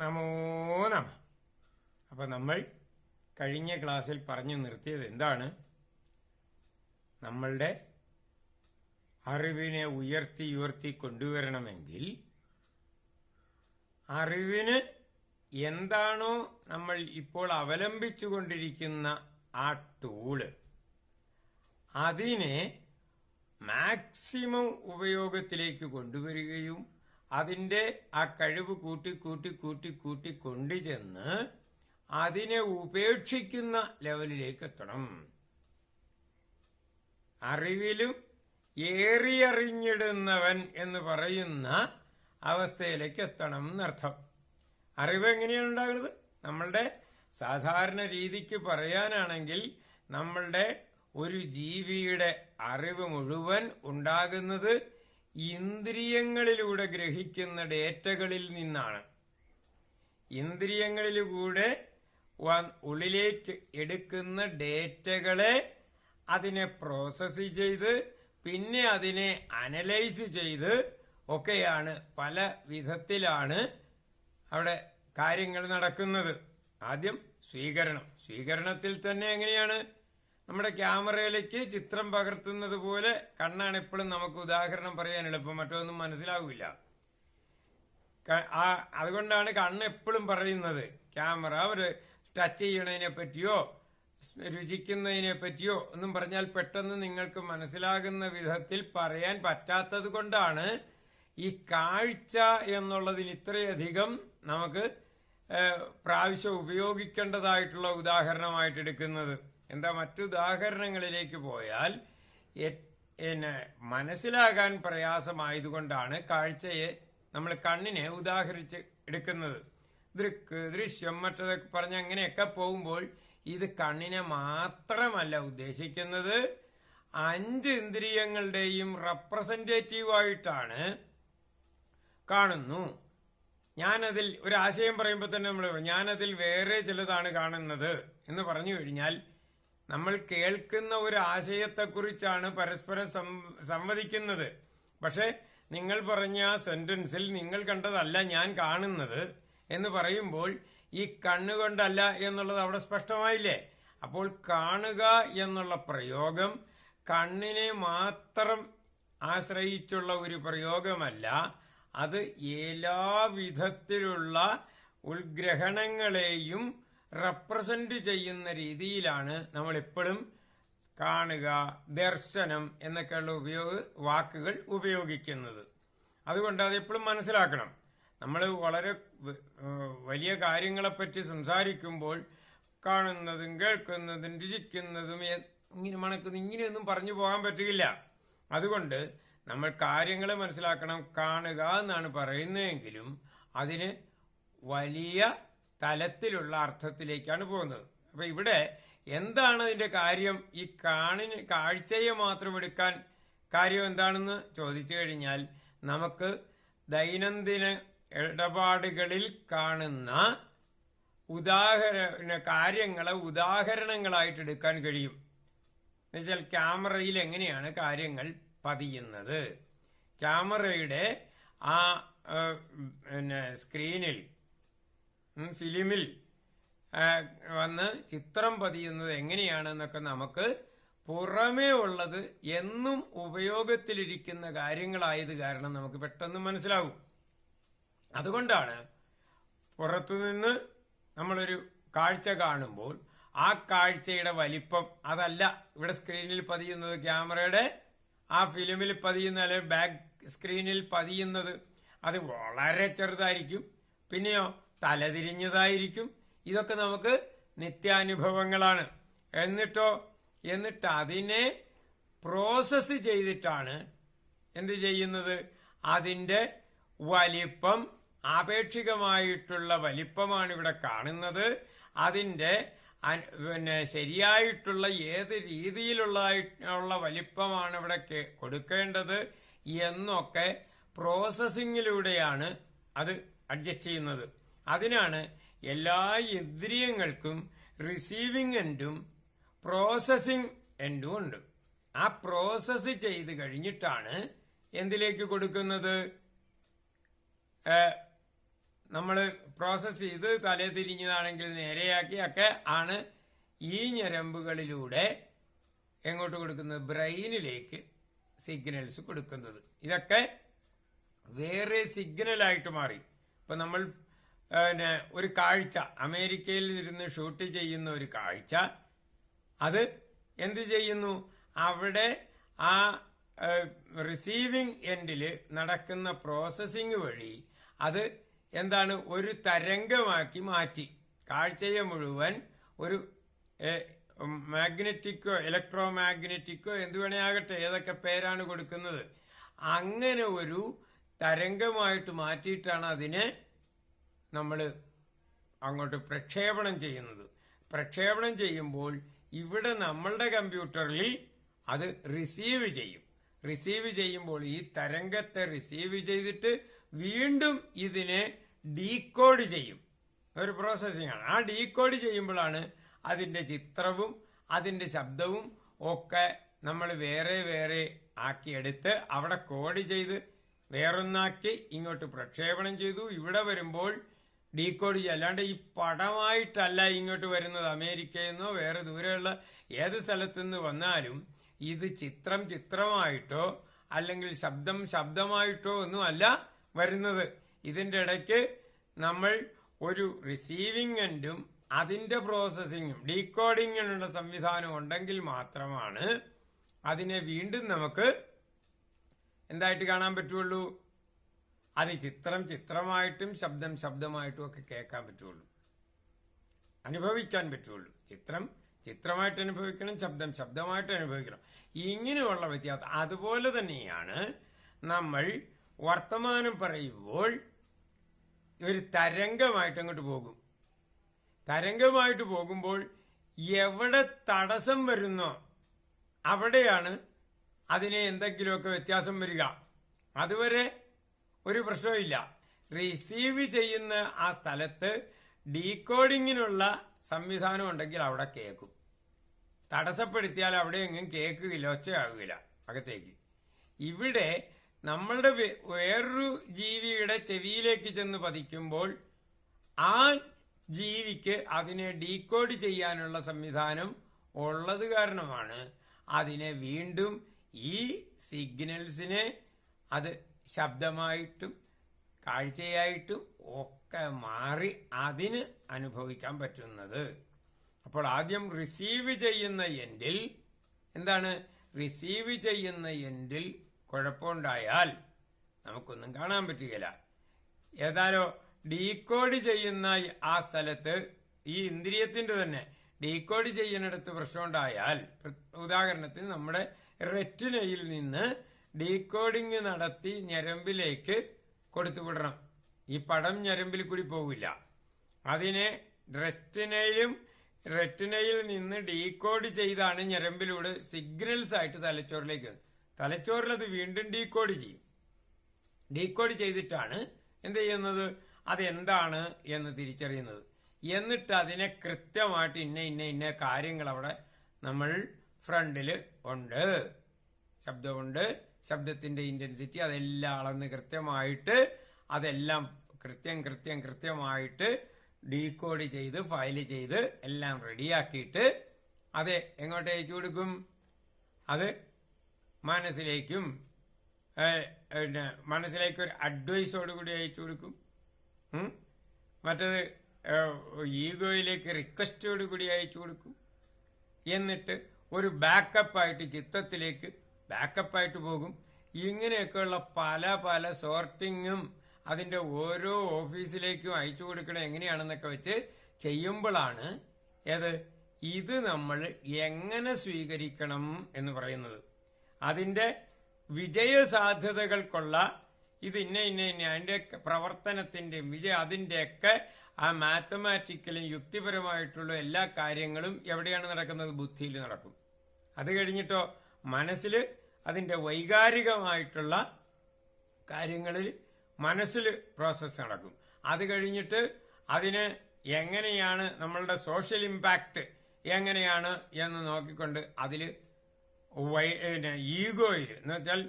നമോ നമ. അപ്പം നമ്മൾ കഴിഞ്ഞ ക്ലാസ്സിൽ പറഞ്ഞു നിർത്തിയത് എന്താണ്? നമ്മളുടെ അറിവിനെ ഉയർത്തി ഉയർത്തി കൊണ്ടുവരണമെങ്കിൽ അറിവിന് എന്താണോ നമ്മൾ ഇപ്പോൾ അവലംബിച്ചുകൊണ്ടിരിക്കുന്ന ആ ടൂൾ അതിനെ മാക്സിമം ഉപയോഗത്തിലേക്ക് കൊണ്ടുവരികയും അതിന്റെ ആ കഴിവ് കൂട്ടി കൂട്ടി കൂട്ടി കൂട്ടി കൊണ്ടുചെന്ന് അതിനെ ഉപേക്ഷിക്കുന്ന ലെവലിലേക്ക് എത്തണം അറിവിലും ഏറിയറിഞ്ഞിടുന്നവൻ എന്ന് പറയുന്ന അവസ്ഥയിലേക്ക് എത്തണം എന്നർത്ഥം. അറിവ് എങ്ങനെയാണ് ഉണ്ടാകുന്നത്? നമ്മളുടെ സാധാരണ രീതിക്ക് പറയാനാണെങ്കിൽ നമ്മളുടെ ഒരു ജീവിയുടെ അറിവ് മുഴുവൻ ഉണ്ടാകുന്നത് ഇന്ദ്രിയങ്ങളിലൂടെ ഗ്രഹിക്കുന്ന ഡേറ്റകളിൽ നിന്നാണ്. ഇന്ദ്രിയങ്ങളിലൂടെ ഉള്ളിലേക്ക് എടുക്കുന്ന ഡേറ്റകളെ അതിനെ പ്രോസസ് ചെയ്ത് പിന്നെ അതിനെ അനലൈസ് ചെയ്ത് ഒക്കെയാണ് പല വിധത്തിലാണ് അവിടെ കാര്യങ്ങൾ നടക്കുന്നത്. ആദ്യം സ്വീകരണം. സ്വീകരണത്തിൽ തന്നെ എങ്ങനെയാണ്? നമ്മുടെ ക്യാമറയിലേക്ക് ചിത്രം പകർത്തുന്നത് പോലെ കണ്ണാണ് എപ്പോഴും നമുക്ക് ഉദാഹരണം പറയാൻ എളുപ്പം. മറ്റൊന്നും മനസ്സിലാവില്ല. അതുകൊണ്ടാണ് കണ്ണ് എപ്പോഴും പറയുന്നത്. ക്യാമറ ഒരു ടച്ച് ചെയ്യണതിനെ പറ്റിയോ രുചിക്കുന്നതിനെ പറ്റിയോ ഒന്നും പറഞ്ഞാൽ പെട്ടെന്ന് നിങ്ങൾക്ക് മനസ്സിലാകുന്ന വിധത്തിൽ പറയാൻ പറ്റാത്തത് കൊണ്ടാണ് ഈ കാഴ്ച എന്നുള്ളതിന് ഇത്രയധികം നമുക്ക് പ്രാവശ്യം ഉപയോഗിക്കേണ്ടതായിട്ടുള്ള ഉദാഹരണമായിട്ട് എടുക്കുന്നത്. എന്താ മറ്റുദാഹരണങ്ങളിലേക്ക് പോയാൽ പിന്നെ മനസ്സിലാകാൻ പ്രയാസമായതുകൊണ്ടാണ് കാഴ്ചയെ നമ്മൾ കണ്ണിനെ ഉദാഹരിച്ച് എടുക്കുന്നത്. ദൃക്ക് ദൃശ്യം മറ്റതൊക്കെ പറഞ്ഞ് അങ്ങനെയൊക്കെ പോകുമ്പോൾ ഇത് കണ്ണിനെ മാത്രമല്ല ഉദ്ദേശിക്കുന്നത് അഞ്ച് ഇന്ദ്രിയങ്ങളുടെയും റെപ്രസെന്റേറ്റീവായിട്ടാണ് കാണുന്നു. ഞാനതിൽ ഒരു ആശയം പറയുമ്പോൾ തന്നെ നമ്മൾ ഞാനതിൽ വേറെ ചിലതാണ് കാണുന്നത് എന്ന് പറഞ്ഞു കഴിഞ്ഞാൽ നമ്മൾ കേൾക്കുന്ന ഒരു ആശയത്തെക്കുറിച്ചാണ് പരസ്പരം സംവദിക്കുന്നത്. പക്ഷേ നിങ്ങൾ പറഞ്ഞ ആ സെന്റൻസിൽ നിങ്ങൾ കണ്ടതല്ല ഞാൻ കാണുന്നത് എന്ന് പറയുമ്പോൾ ഈ കണ്ണുകൊണ്ടല്ല എന്നുള്ളത് അവിടെ സ്പഷ്ടമായില്ലേ? അപ്പോൾ കാണുക എന്നുള്ള പ്രയോഗം കണ്ണിനെ മാത്രം ആശ്രയിച്ചുള്ള ഒരു പ്രയോഗമല്ല. അത് എല്ലാ വിധത്തിലുള്ള ഉത്ഗ്രഹണങ്ങളെയും റെപ്രസെന്റ് ചെയ്യുന്ന രീതിയിലാണ് നമ്മൾ എപ്പോഴും കാണുക ദർശനം എന്നൊക്കെയുള്ള ഉപയോഗ വാക്കുകൾ ഉപയോഗിക്കുന്നത്. അതുകൊണ്ട് അത് എപ്പോഴും മനസ്സിലാക്കണം. നമ്മൾ വളരെ വലിയ കാര്യങ്ങളെപ്പറ്റി സംസാരിക്കുമ്പോൾ കാണുന്നതും കേൾക്കുന്നതും രുചിക്കുന്നതും ഇങ്ങനെ മണക്കുന്ന ഇങ്ങനെയൊന്നും പറഞ്ഞു പോകാൻ പറ്റുകയില്ല. അതുകൊണ്ട് നമ്മൾ കാര്യങ്ങൾ മനസ്സിലാക്കണം കാണുക എന്നാണ് പറയുന്നതെങ്കിലും അതിന് വലിയ തലത്തിലുള്ള അർത്ഥത്തിലേക്കാണ് പോകുന്നത്. അപ്പൊ ഇവിടെ എന്താണ് അതിന്റെ കാര്യം? ഈ കാണിന് കാഴ്ചയെ മാത്രം എടുക്കാൻ കാര്യം എന്താണെന്ന് ചോദിച്ചു കഴിഞ്ഞാൽ നമുക്ക് ദൈനംദിന ഇടപാടുകളിൽ കാണുന്ന ഉദാഹരണ കാര്യങ്ങളെ ഉദാഹരണങ്ങളായിട്ട് എടുക്കാൻ കഴിയും. എന്നുവെച്ചാൽ ക്യാമറയിൽ എങ്ങനെയാണ് കാര്യങ്ങൾ പതിയുന്നത്? ക്യാമറയുടെ ആ പിന്നെ സ്ക്രീനിൽ ഫിലിമിൽ വന്ന് ചിത്രം പതിയുന്നത് എങ്ങനെയാണെന്നൊക്കെ നമുക്ക് പുറമേ ഉള്ളത് എന്നും ഉപയോഗത്തിലിരിക്കുന്ന കാര്യങ്ങളായത് കാരണം നമുക്ക് പെട്ടെന്ന് മനസ്സിലാവും. അതുകൊണ്ടാണ് പുറത്തുനിന്ന് നമ്മളൊരു കാഴ്ച കാണുമ്പോൾ ആ കാഴ്ചയുടെ വലിപ്പം അതല്ല ഇവിടെ സ്ക്രീനിൽ പതിയുന്നത് ക്യാമറയുടെ ആ ഫിലിമിൽ പതിയുന്ന അല്ലെങ്കിൽ ബാക്ക് സ്ക്രീനിൽ പതിയുന്നത്. അത് വളരെ ചെറുതായിരിക്കും. പിന്നെയോ തലതിരിഞ്ഞതായിരിക്കും. ഇതൊക്കെ നമുക്ക് നിത്യാനുഭവങ്ങളാണ്. എന്നിട്ടോ എന്നിട്ട് അതിനെ പ്രോസസ്സ് ചെയ്തിട്ടാണ് എന്ത് ചെയ്യുന്നത്? അതിന്റെ വലിപ്പം ആപേക്ഷികമായിട്ടുള്ള വലിപ്പമാണ് ഇവിടെ കാണുന്നത്. അതിന്റെ പിന്നെ ശരിയായിട്ടുള്ള ഏത് രീതിയിലുള്ള ഉള്ള വലിപ്പമാണ് ഇവിടെ കൊടുക്കേണ്ടത് എന്നൊക്കെ പ്രോസസ്സിങ്ങിലൂടെയാണ് അത് അഡ്ജസ്റ്റ് ചെയ്യുന്നത്. അതിനാണ് എല്ലാ ഇന്ദ്രിയങ്ങൾക്കും റിസീവിംഗ് എൻഡും പ്രോസസ്സിംഗ് എൻഡും ഉണ്ട്. ആ പ്രോസസ്സ് ചെയ്ത് കഴിഞ്ഞിട്ടാണ് എന്തിലേക്ക് കൊടുക്കുന്നത്? നമ്മൾ പ്രോസസ്സ് ചെയ്ത് തലേ തിരിഞ്ഞതാണെങ്കിൽ നേരെയാക്കി ഒക്കെ ആണ് ഈ ഞരമ്പുകളിലൂടെ എങ്ങോട്ട് കൊടുക്കുന്നത്? ബ്രെയിനിലേക്ക് സിഗ്നൽസ് കൊടുക്കുന്നത്. ഇതൊക്കെ വേറെ സിഗ്നലായിട്ട് മാറി. ഇപ്പം നമ്മൾ പിന്നെ ഒരു കാഴ്ച. അമേരിക്കയിൽ ഇരുന്ന് ഷൂട്ട് ചെയ്യുന്ന ഒരു കാഴ്ച. അത് എന്ത് ചെയ്യുന്നു? അവിടെ ആ റിസീവിങ് എൻഡിൽ നടക്കുന്ന പ്രോസസ്സിംഗ് വഴി അത് എന്താണ്? ഒരു തരംഗമാക്കി മാറ്റി. കാഴ്ചയെ മുഴുവൻ ഒരു മാഗ്നറ്റിക്കോ ഇലക്ട്രോ മാഗ്നറ്റിക്കോ എന്ത് വേണേ ഏതൊക്കെ പേരാണ് കൊടുക്കുന്നത്? അങ്ങനെ ഒരു തരംഗമായിട്ട് മാറ്റിയിട്ടാണ് അതിനെ നമ്മൾ അങ്ങോട്ട് പ്രക്ഷേപണം ചെയ്യുന്നത്. പ്രക്ഷേപണം ചെയ്യുമ്പോൾ ഇവിടെ നമ്മളുടെ കമ്പ്യൂട്ടറിൽ അത് റിസീവ് ചെയ്യും. റിസീവ് ചെയ്യുമ്പോൾ ഈ തരംഗത്തെ റിസീവ് ചെയ്തിട്ട് വീണ്ടും ഇതിനെ ഡീകോഡ് ചെയ്യും. ഒരു പ്രോസസ്സിംഗ് ആണ്. ആ ഡീകോഡ് ചെയ്യുമ്പോഴാണ് അതിന്റെ ചിത്രവും അതിന്റെ ശബ്ദവും ഒക്കെ നമ്മൾ വേറെ വേറെ ആക്കിയെടുത്ത് അവിടെ കോഡ് ചെയ്ത് വേറൊന്നാക്കി ഇങ്ങോട്ട് പ്രക്ഷേപണം ചെയ്തു. ഇവിടെ വരുമ്പോൾ ഡീകോഡ് ചെയ്യുക അല്ലാണ്ട് ഈ പടമായിട്ടല്ല ഇങ്ങോട്ട് വരുന്നത് അമേരിക്കയിൽ നിന്നോ വേറെ ദൂരെയുള്ള ഏത് സ്ഥലത്തു നിന്ന് വന്നാലും ഇത് ചിത്രം ചിത്രമായിട്ടോ അല്ലെങ്കിൽ ശബ്ദം ശബ്ദമായിട്ടോ ഒന്നും അല്ല വരുന്നത്. ഇതിന്റെ ഇടയ്ക്ക് നമ്മൾ ഒരു റിസീവിംഗ് എൻഡും അതിന്റെ പ്രോസസ്സിങ്ങും ഡീകോഡിങ്ങിനുള്ള സംവിധാനം ഉണ്ടെങ്കിൽ മാത്രമാണ് അതിനെ വീണ്ടും നമുക്ക് എന്തായിട്ട് കാണാൻ പറ്റുള്ളൂ? അത് ചിത്രം ചിത്രമായിട്ടും ശബ്ദം ശബ്ദമായിട്ടും ഒക്കെ കേൾക്കാൻ പറ്റുള്ളൂ. അനുഭവിക്കാൻ പറ്റുള്ളൂ. ചിത്രം ചിത്രമായിട്ട് അനുഭവിക്കണം ശബ്ദം ശബ്ദമായിട്ട് അനുഭവിക്കണം. ഇങ്ങനെയുള്ള വ്യത്യാസം. അതുപോലെ തന്നെയാണ് നമ്മൾ വർത്തമാനം പറയുമ്പോൾ ഒരു തരംഗമായിട്ട് അങ്ങോട്ട് പോകും. തരംഗമായിട്ട് പോകുമ്പോൾ എവിടെ തടസ്സം വരുന്നോ അവിടെയാണ് അതിനെ എന്തെങ്കിലുമൊക്കെ വ്യത്യാസം വരിക. അതുവരെ ഒരു പ്രശ്നവുമില്ല. റിസീവ് ചെയ്യുന്ന ആ സ്ഥലത്ത് ഡീകോഡിങ്ങിനുള്ള സംവിധാനം ഉണ്ടെങ്കിൽ അവിടെ കേൾക്കും. തടസ്സപ്പെടുത്തിയാൽ അവിടെ എങ്ങും കേൾക്കുകയില്ല ഒച്ചയാകില്ല അകത്തേക്ക്. ഇവിടെ നമ്മളുടെ വേറൊരു ജീവിയുടെ ചെവിയിലേക്ക് ചെന്ന് പതിക്കുമ്പോൾ ആ ജീവിക്ക് അതിനെ ഡീകോഡ് ചെയ്യാനുള്ള സംവിധാനം ഉള്ളത് കാരണമാണ് അതിനെ വീണ്ടും ഈ സിഗ്നൽസിനെ അത് ശബ്ദമായിട്ടും കാഴ്ചയായിട്ടും ഒക്കെ മാറി അതിന് അനുഭവിക്കാൻ പറ്റുന്നത്. അപ്പോൾ ആദ്യം റിസീവ് ചെയ്യുന്ന എൻഡിൽ എന്താണ്? റിസീവ് ചെയ്യുന്ന എൻഡിൽ കുഴപ്പമുണ്ടായാൽ നമുക്കൊന്നും കാണാൻ പറ്റുകയില്ല. ഏതാലോ ഡീകോഡ് ചെയ്യുന്ന ആ സ്ഥലത്ത് ഈ ഇന്ദ്രിയത്തിന്റെ തന്നെ ഡീകോഡ് ചെയ്യുന്നിടത്ത് പ്രശ്നമുണ്ടായാൽ ഉദാഹരണത്തിന് നമ്മുടെ റെറ്റിനയിൽ നിന്ന് ഡീകോഡിങ് നടത്തി ഞരമ്പിലേക്ക് കൊടുത്തുവിടണം ഈ പടം ഞരമ്പിൽ കൂടി പോകില്ല അതിനെ റെറ്റിനയിലും റെറ്റിനയിൽ നിന്ന് ഡീകോഡ് ചെയ്താണ് ഞരമ്പിലൂടെ സിഗ്നൽസ് ആയിട്ട് തലച്ചോറിലേക്ക് തലച്ചോറിൽ അത് വീണ്ടും ഡീകോഡ് ചെയ്യും. ഡീകോഡ് ചെയ്തിട്ടാണ് എന്ത് ചെയ്യുന്നത്? അതെന്താണ് എന്ന് തിരിച്ചറിയുന്നത്. എന്നിട്ട് അതിനെ കൃത്യമായിട്ട് ഇന്ന ഇന്ന ഇന്ന കാര്യങ്ങൾ അവിടെ നമ്മൾ ഫ്രണ്ടിൽ ഉണ്ട്. ശബ്ദമുണ്ട്. ശബ്ദത്തിന്റെ ഇന്റൻസിറ്റി അതെല്ലാം അളന്ന് കൃത്യമായിട്ട് അതെല്ലാം കൃത്യം കൃത്യം കൃത്യമായിട്ട് ഡീകോഡ് ചെയ്ത് ഫയൽ ചെയ്ത് എല്ലാം റെഡിയാക്കിയിട്ട് അത് എങ്ങോട്ട് അയച്ചു കൊടുക്കും? അത് മനസ്സിലേക്കും പിന്നെ മനസ്സിലേക്ക് ഒരു അഡ്വൈസോട് കൂടി അയച്ചു കൊടുക്കും. മറ്റത് ഈഗോയിലേക്ക് റിക്വസ്റ്റോട് കൂടി അയച്ചു കൊടുക്കും. എന്നിട്ട് ഒരു ബാക്കപ്പായിട്ട് ചിത്രത്തിലേക്ക് ബാക്കപ്പായിട്ട് പോകും. ഇങ്ങനെയൊക്കെയുള്ള പല പല സോർട്ടിങ്ങും അതിന്റെ ഓരോ ഓഫീസിലേക്കും അയച്ചു കൊടുക്കണം എങ്ങനെയാണെന്നൊക്കെ വെച്ച് ചെയ്യുമ്പോഴാണ് ഏത്? ഇത് നമ്മൾ എങ്ങനെ സ്വീകരിക്കണം എന്ന് പറയുന്നത്. അതിന്റെ വിജയസാധ്യതകൾക്കുള്ള ഇത് ഇന്ന ഇന്ന ഇന്ന അതിന്റെ പ്രവർത്തനത്തിന്റെയും വിജയ അതിന്റെയൊക്കെ ആ മാത്തമാറ്റിക്കലും യുക്തിപരമായിട്ടുള്ള എല്ലാ കാര്യങ്ങളും എവിടെയാണ് നടക്കുന്നത്? ബുദ്ധിയിൽ നടക്കും. അത് കഴിഞ്ഞിട്ടോ മനസ്സിൽ അതിന്റെ വൈകാരികമായിട്ടുള്ള കാര്യങ്ങളിൽ മനസ്സിൽ പ്രോസസ്സ് നടക്കും. അത് കഴിഞ്ഞിട്ട് അതിന് എങ്ങനെയാണ് നമ്മളുടെ സോഷ്യൽ ഇമ്പാക്റ്റ് എങ്ങനെയാണ് എന്ന് നോക്കിക്കൊണ്ട് അതിൽ ഈഗോയിൽ എന്ന് വെച്ചാൽ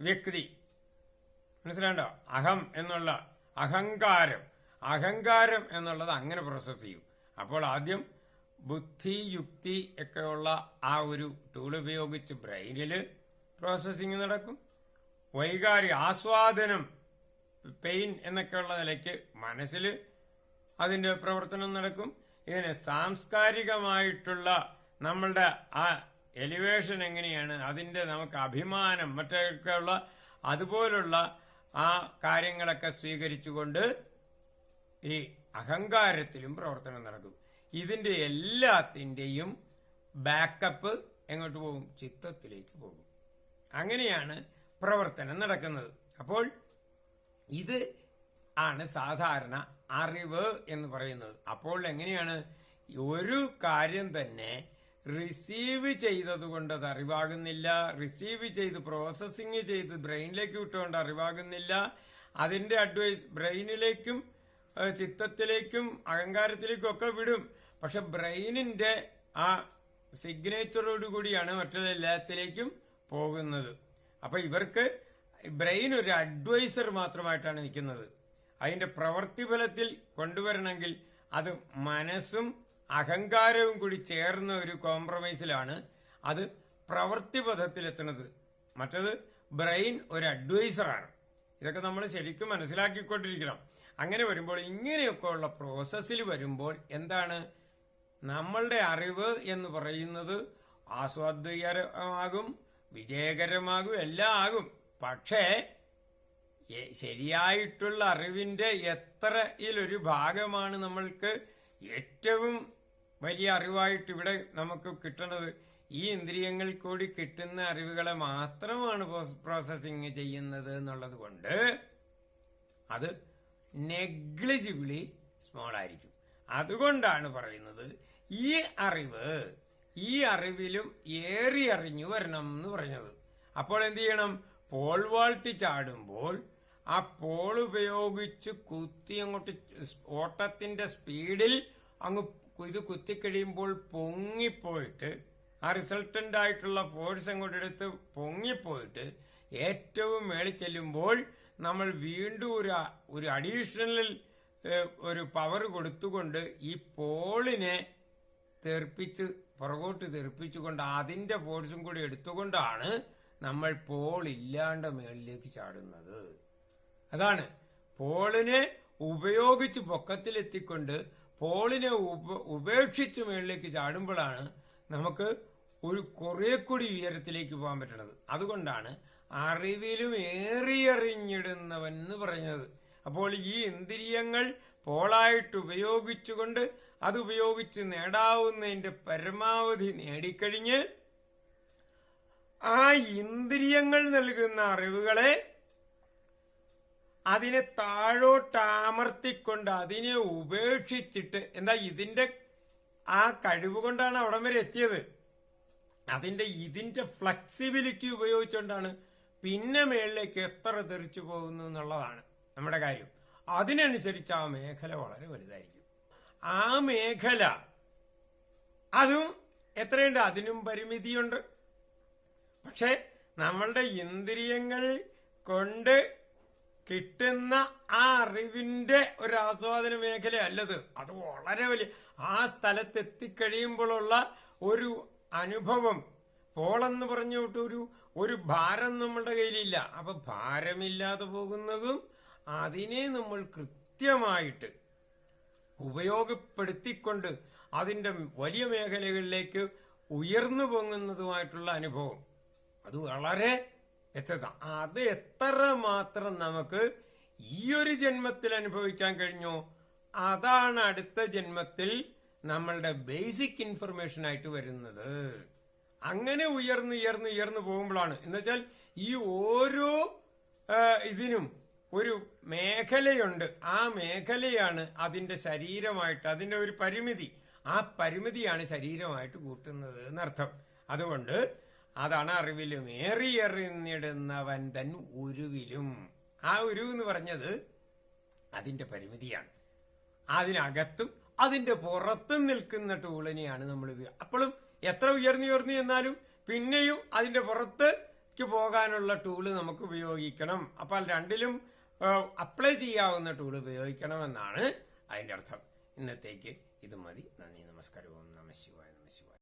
വ്യക്തി. മനസ്സിലാണ്ടോ അഹം എന്നുള്ള അഹങ്കാരം. അഹങ്കാരം എന്നുള്ളത് അങ്ങനെ പ്രോസസ്സ് ചെയ്യും. അപ്പോൾ ആദ്യം ബുദ്ധി യുക്തി ഒക്കെയുള്ള ആ ഒരു ടൂൾ ഉപയോഗിച്ച് ബ്രെയിനിൽ പ്രോസസ്സിങ് നടക്കും. വൈകാരി ആസ്വാദനം പെയിൻ എന്നൊക്കെയുള്ള നിലയ്ക്ക് മനസ്സിൽ അതിന്റെ പ്രവർത്തനം നടക്കും. ഇതിന് സാംസ്കാരികമായിട്ടുള്ള നമ്മളുടെ ആ എലിവേഷൻ എങ്ങനെയാണ് അതിന്റെ നമുക്ക് അഭിമാനം മറ്റൊക്കെയുള്ള അതുപോലുള്ള ആ കാര്യങ്ങളൊക്കെ സ്വീകരിച്ചുകൊണ്ട് ഈ അഹങ്കാരത്തിലും പ്രവർത്തനം നടക്കും. ഇതിന്റെ എല്ലാത്തിന്റെയും ബാക്കപ്പ് എങ്ങോട്ട് പോകും? ചിത്തത്തിലേക്ക് പോകും. അങ്ങനെയാണ് പ്രവർത്തനം നടക്കുന്നത്. അപ്പോൾ ഇത് ആണ് സാധാരണ അറിവ് എന്ന് പറയുന്നത്. അപ്പോൾ എങ്ങനെയാണ്? ഒരു കാര്യം തന്നെ റിസീവ് ചെയ്തതുകൊണ്ട് അത് അറിവാകുന്നില്ല. റിസീവ് ചെയ്ത് പ്രോസസ്സിങ് ചെയ്ത് ബ്രെയിനിലേക്ക് വിട്ടുകൊണ്ട് അറിവാകുന്നില്ല. അതിന്റെ അഡ്വൈസ് ബ്രെയിനിലേക്കും ചിത്തത്തിലേക്കും അഹങ്കാരത്തിലേക്കും ഒക്കെ വിടും. പക്ഷെ ബ്രെയിനിന്റെ ആ സിഗ്നേച്ചറോടുകൂടിയാണ് മറ്റുള്ള മറ്റുള്ളത്തിലേക്കും പോകുന്നത്. അപ്പൊ ഇവർക്ക് ബ്രെയിൻ ഒരു അഡ്വൈസർ മാത്രമായിട്ടാണ് നിൽക്കുന്നത്. അതിന്റെ പ്രവൃത്തിഫലത്തിൽ കൊണ്ടുവരണമെങ്കിൽ അത് മനസ്സും അഹങ്കാരവും കൂടി ചേർന്ന ഒരു കോംപ്രമൈസിലാണ് അത് പ്രവൃത്തിപഥത്തിലെത്തുന്നത് മറ്റത് ബ്രെയിൻ ഒരു അഡ്വൈസറാണ്. ഇതൊക്കെ നമ്മൾ ശരിക്കും മനസ്സിലാക്കിക്കൊണ്ടിരിക്കണം. അങ്ങനെ വരുമ്പോൾ ഇങ്ങനെയൊക്കെ ഉള്ള പ്രോസസ്സിൽ വരുമ്പോൾ എന്താണ്? നമ്മളുടെ അറിവ് എന്ന് പറയുന്നത് ആസ്വാദ്യകരമാകും വിജയകരമാകും എല്ലാം ആകും. പക്ഷേ ശരിയായിട്ടുള്ള അറിവിന്റെ എത്രയിലൊരു ഭാഗമാണ് നമ്മൾക്ക് ഏറ്റവും വലിയ അറിവായിട്ട് ഇവിടെ നമുക്ക് കിട്ടുന്നത്. ഈ ഇന്ദ്രിയങ്ങൾ കൂടി കിട്ടുന്ന അറിവുകളെ മാത്രമാണ് പ്രോസസ്സിങ് ചെയ്യുന്നത് എന്നുള്ളത് കൊണ്ട് അത് നെഗ്ലിജിബിളി സ്മോൾ ആയിരിക്കും. അതുകൊണ്ടാണ് പറയുന്നത് ഈ അറിവ് ഈ അറിവിലും ഏറി അറിഞ്ഞു വരണം എന്ന് പറഞ്ഞത്. അപ്പോൾ എന്ത് ചെയ്യണം? പോൾ വാൾട്ടി ചാടുമ്പോൾ ആ പോൾ ഉപയോഗിച്ച് കുത്തി അങ്ങോട്ട് ഓട്ടത്തിന്റെ സ്പീഡിൽ അങ്ങ് ഇത് കുത്തിക്കഴിയുമ്പോൾ പൊങ്ങിപ്പോയിട്ട് ആ റിസൾട്ടന്റ് ആയിട്ടുള്ള ഫോഴ്സ് അങ്ങോട്ട് എടുത്ത് പൊങ്ങിപ്പോയിട്ട് ഏറ്റവും മേളിൽ ചെല്ലുമ്പോൾ നമ്മൾ വീണ്ടും ഒരു ഒരു അഡീഷണൽ ഒരു പവർ കൊടുത്തുകൊണ്ട് ഈ പോളിനെ തെറിപ്പിച്ച് പുറകോട്ട് തെറിപ്പിച്ചുകൊണ്ട് അതിന്റെ ഫോഴ്സും കൂടി എടുത്തുകൊണ്ടാണ് നമ്മൾ പോൾ ഇല്ലാണ്ട മേളിലേക്ക് ചാടുന്നത്. അതാണ്. പോളിനെ ഉപയോഗിച്ച് പൊക്കത്തിലെത്തിക്കൊണ്ട് പോളിനെ ഉപ ഉപേക്ഷിച്ച് മേളിലേക്ക് ചാടുമ്പോഴാണ് നമുക്ക് ഒരു കുറെ കൂടി ഉയരത്തിലേക്ക് പോകാൻ പറ്റുന്നത് അതുകൊണ്ടാണ് അറിവിലും ഏറിയറിഞ്ഞിടുന്നവൻ എന്ന് പറഞ്ഞത് അപ്പോൾ ഈ ഇന്ദ്രിയങ്ങൾ പോളായിട്ട് ഉപയോഗിച്ചുകൊണ്ട് അത് ഉപയോഗിച്ച് നേടാവുന്നതിന്റെ പരമാവധി നേടിക്കഴിഞ്ഞ് ആ ഇന്ദ്രിയങ്ങൾ നൽകുന്ന അറിവുകളെ അതിനെ താഴോട്ട് അമർത്തിക്കൊണ്ട് അതിനെ ഉപേക്ഷിച്ചിട്ട് എന്താ ഇതിന്റെ ആ കഴിവ് കൊണ്ടാണ് അവിടം വരെ എത്തിയത്. അതിന്റെ ഇതിന്റെ ഫ്ലെക്സിബിലിറ്റി ഉപയോഗിച്ചുകൊണ്ടാണ് പിന്നെ മേളിലേക്ക് എത്ര തെറിച്ചു പോകുന്നു എന്നുള്ളതാണ് നമ്മുടെ കാര്യം. അതിനനുസരിച്ച് ആ മേഖല വളരെ വലുതായിരിക്കും. ആ മേഖല. അതും എത്രയുണ്ട്? അതിനും പരിമിതിയുണ്ട്. പക്ഷെ നമ്മളുടെ ഇന്ദ്രിയങ്ങൾ കൊണ്ട് കിട്ടുന്ന ആ അറിവിന്റെ ഒരു ആസ്വാദന മേഖലയല്ലത്. അത് വളരെ വലിയ ആ സ്ഥലത്ത് എത്തിക്കഴിയുമ്പോഴുള്ള ഒരു അനുഭവം. പോളെന്ന് പറഞ്ഞിട്ട് ഒരു ഒരു ഭാരം നമ്മളുടെ കയ്യിലില്ല. അപ്പൊ ഭാരമില്ലാതെ പോകുന്നതും അതിനെ നമ്മൾ കൃത്യമായിട്ട് ഉപയോഗപ്പെടുത്തിക്കൊണ്ട് അതിന്റെ വലിയ മേഖലകളിലേക്ക് ഉയർന്നു പൊങ്ങുന്നതുമായിട്ടുള്ള അനുഭവം. അത് വളരെ എത്ര അത് എത്ര മാത്രം നമുക്ക് ഈ ഒരു ജന്മത്തിൽ അനുഭവിക്കാൻ കഴിഞ്ഞു അതാണ് അടുത്ത ജന്മത്തിൽ നമ്മളുടെ ബേസിക് ഇൻഫർമേഷൻ ആയിട്ട് വരുന്നത്. അങ്ങനെ ഉയർന്ന് ഉയർന്ന് ഉയർന്നു പോകുമ്പോഴാണ്. എന്നുവെച്ചാൽ ഈ ഓരോ ഇതിനും ഒരു മേഖലയുണ്ട്. ആ മേഖലയാണ് അതിന്റെ ശരീരമായിട്ട് അതിന്റെ ഒരു പരിമിതി. ആ പരിമിതിയാണ് ശരീരമായിട്ട് കൂട്ടുന്നത് എന്നർത്ഥം. അതുകൊണ്ട് അതാണ് അറിവിലും ഏറിയെറിഞ്ഞിടുന്നവൻ തൻ ഉരുവിലും. ആ ഉരു എന്ന് പറഞ്ഞത് അതിന്റെ പരിമിതിയാണ്. അതിനകത്തും അതിന്റെ പുറത്തും നിൽക്കുന്ന ടൂളിനെയാണ് നമ്മൾ അപ്പോഴും എത്ര ഉയർന്നു ഉയർന്നു എന്നാലും പിന്നെയും അതിന്റെ പുറത്തേക്ക് പോകാനുള്ള ടൂൾ നമുക്ക് ഉപയോഗിക്കണം. അപ്പോൾ രണ്ടിലും അപ്ലൈ ചെയ്യാവുന്ന ടൂൾ ഉപയോഗിക്കണമെന്നാണ് അതിന്റെ അർത്ഥം. ഇന്നത്തേക്ക് ഇത് മതി. നന്ദി നമസ്കാരവും നമ ശിവായ നമ ശിവായ.